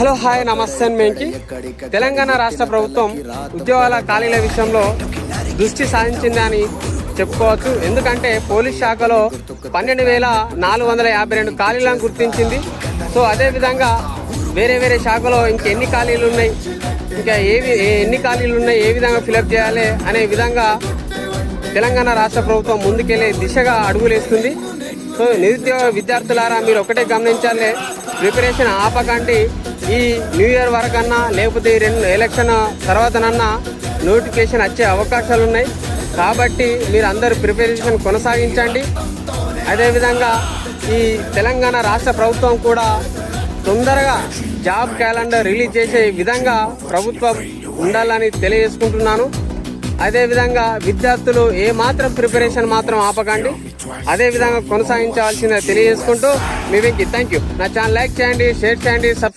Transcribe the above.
Hello hi నమస్తే మేంకి. తెలంగాణ రాష్ట్ర ప్రభుత్వం ఉద్యోగాల ఖాళీల విషయంలో దృష్టి సాధించిందని చెప్పుకోవచ్చు. ఎందుకంటే పోలీస్ శాఖలో పన్నెండు వేల నాలుగు వందల యాభై రెండు ఖాళీలను గుర్తించింది. సో అదేవిధంగా వేరే వేరే శాఖలో ఇంకెన్ని ఖాళీలు ఉన్నాయి? ఇంకా ఏవి ఏ- ఎన్ని ఖాళీలు ఉన్నాయి? ఏ విధంగా ఫిలప్ చేయాలి అనే విధంగా తెలంగాణ రాష్ట్ర ప్రభుత్వం ముందుకెళ్ళే దిశగా అడుగులేస్తుంది. సో నిరుద్యోగ విద్యార్థులారా మీరు ఒకటే గమనించాలి. ప్రిపరేషన్ ఆపకండి. ఈ న్యూ ఇయర్ వరకన్నా లేకపోతే ఈ రెండు ఎలక్షన్ తర్వాతనన్నా నోటిఫికేషన్ వచ్చే అవకాశాలు ఉన్నాయి కాబట్టి మీరు అందరూ ప్రిపరేషన్ కొనసాగించండి. అదేవిధంగా ఈ తెలంగాణ రాష్ట్ర ప్రభుత్వం కూడా తొందరగా జాబ్ క్యాలెండర్ రిలీజ్ చేసే విధంగా ప్రభుత్వం ఉండాలని తెలియజేసుకుంటున్నాను. అదేవిధంగా విద్యార్థులు ఏ మాత్రం ప్రిపరేషన్ మాత్రం ఆపకండి. అదే విధంగా కొనసాగించాల్సిందే తెలియజేసుకుంటూ మీ వెంకి థ్యాంక్ యూ నా ఛానల్ లైక్ చేయండి షేర్ చేయండి సబ్స్క్రైబ్